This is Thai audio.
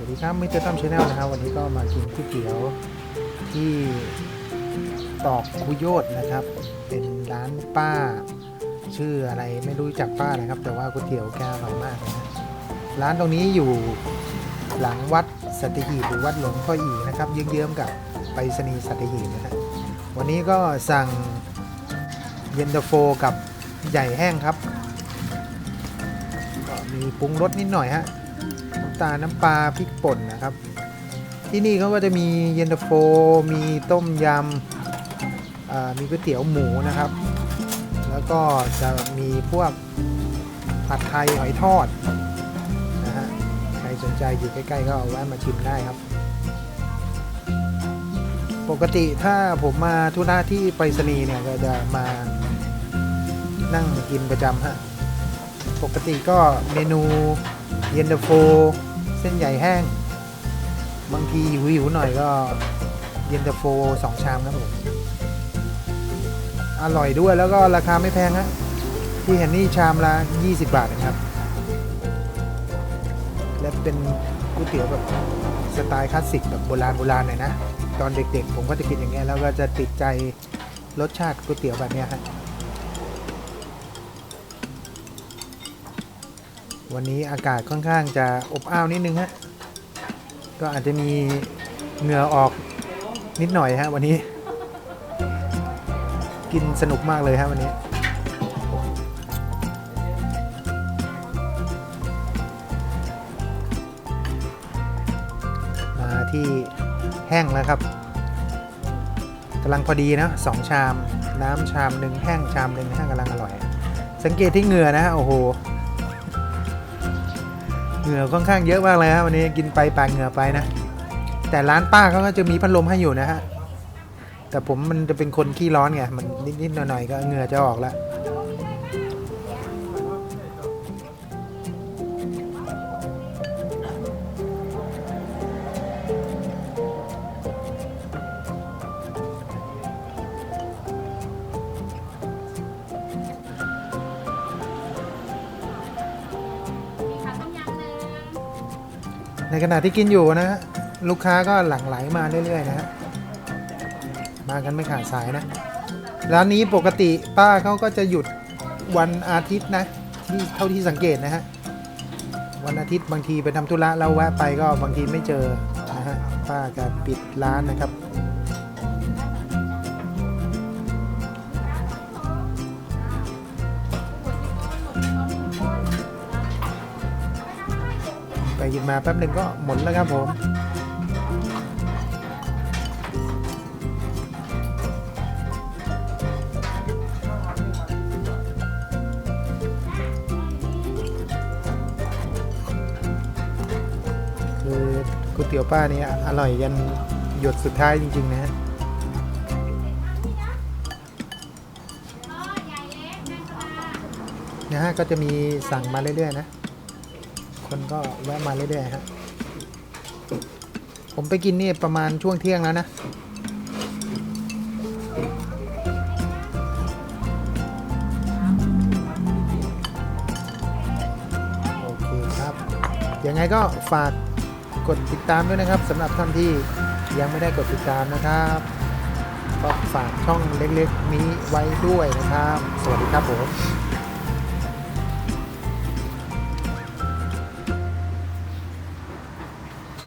วัสดีครับมิสเตอร์ตั้มชาแนลนะครับ วันนี้ก็มากินก๋วยเตี๋ยวที่ตอกคุโยดนะครับ เป็นร้านป้า ชื่ออะไรไม่รู้จักป้านะครับ แต่ว่าก๋วยเตี๋ยวแกอร่อยมากนะฮะร้านตรงนี้อยู่หลังวัดสัตหีบหรือวัดหลวงพ่ออีนะครับเยื้องๆกับไปรษณีย์สัตหีบนะฮะวันนี้ก็สั่งเย็นตาโฟกับใหญ่แห้งครับก็มีปรุงรสนิดหน่อยฮะ น้ำตาลน้ำปลาพริกป่นนะครับ ที่นี่เขาก็จะมีเย็นตาโฟ มีต้มยำมีก๋วยเตี๋ยวหมูนะครับ แล้วก็จะมีพวกผัดไทยหอยทอดนะฮะใครสนใจอยู่ใกล้ๆก็เอาแวะมาชิมได้ครับ ปกติถ้าผมมาทุระที่ไปรษณีย์เนี่ยก็จะมานั่งกินประจำฮะปกติก็เมนู เย็นตาโฟ เส้นใหญ่แห้ง บางทีหิวหิวๆหน่อยก็เย็นตาโฟสองชามครับผมอร่อยด้วยแล้วก็ราคาไม่แพงฮะที่เห็นนี่ชามละ 20 บาทนะครับ และเป็นก๋วยเตี๋ยวแบบสไตล์คลาสสิกแบบโบราณโบราณหน่อยนะ ตอนเด็กๆ ผมก็จะกินอย่างเงี้ยแล้วก็จะติดใจรสชาติก๋วยเตี๋ยวแบบเนี้ยฮะ วันนี้อากาศค่อนข้างจะอบอ้าวนิดนึงฮะ ก็อาจจะมีเหงื่อออกนิดหน่อยฮะวันนี้ กินสนุกมากเลยฮะวันนี้มาที่แห้งแล้วครับกำลังพอดีนะสองชาม น้ำชามหนึ่งแห้งชามหนึ่งแห้งกำลังอร่อย สังเกตที่เหงื่อนะฮะโอ้โห เหงื่อค่อนข้างเยอะมากเลยครับวันนี้กินไปปาดเหงื่อไปนะ แต่ร้านป้าเขาก็จะมีพัดลมให้อยู่นะฮะแต่ผมมันจะเป็นคนขี้ร้อนไงมันนิดๆหน่อยๆก็เหงื่อจะออกแล้ว ในขณะที่กินอยู่นะฮะลูกค้าก็หลั่งไหลมาเรื่อยๆนะฮะมากันไม่ขาดสายนะ ร้านนี้ปกติป้าเขาก็จะหยุดวันอาทิตย์นะที่เท่าที่สังเกตนะฮะวันอาทิตย์บางทีไปทำธุระแล้วแวะไปก็บางทีไม่เจอนะฮะป้าจะปิดร้านนะครับ กินมาแป๊บหนึ่งก็หมดแล้วครับผมคือก๋วยเตี๋ยวป้านี่อร่อยยันหยดสุดท้ายจริง ๆ นะฮะอ๋อใหญ่เนะคะนะฮะก็จะมีสั่งมาเรื่อย ๆ นะ คนก็แวะมาเรื่อยๆฮะผมไปกินนี่ประมาณช่วงเที่ยงแล้วนะ โอเคครับ ยังไงก็ฝากกดติดตามด้วยนะครับสำหรับท่านที่ยังไม่ได้กดติดตามนะครับ ก็ฝากช่องเล็กๆนี้ไว้ด้วยนะครับ สวัสดีครับผม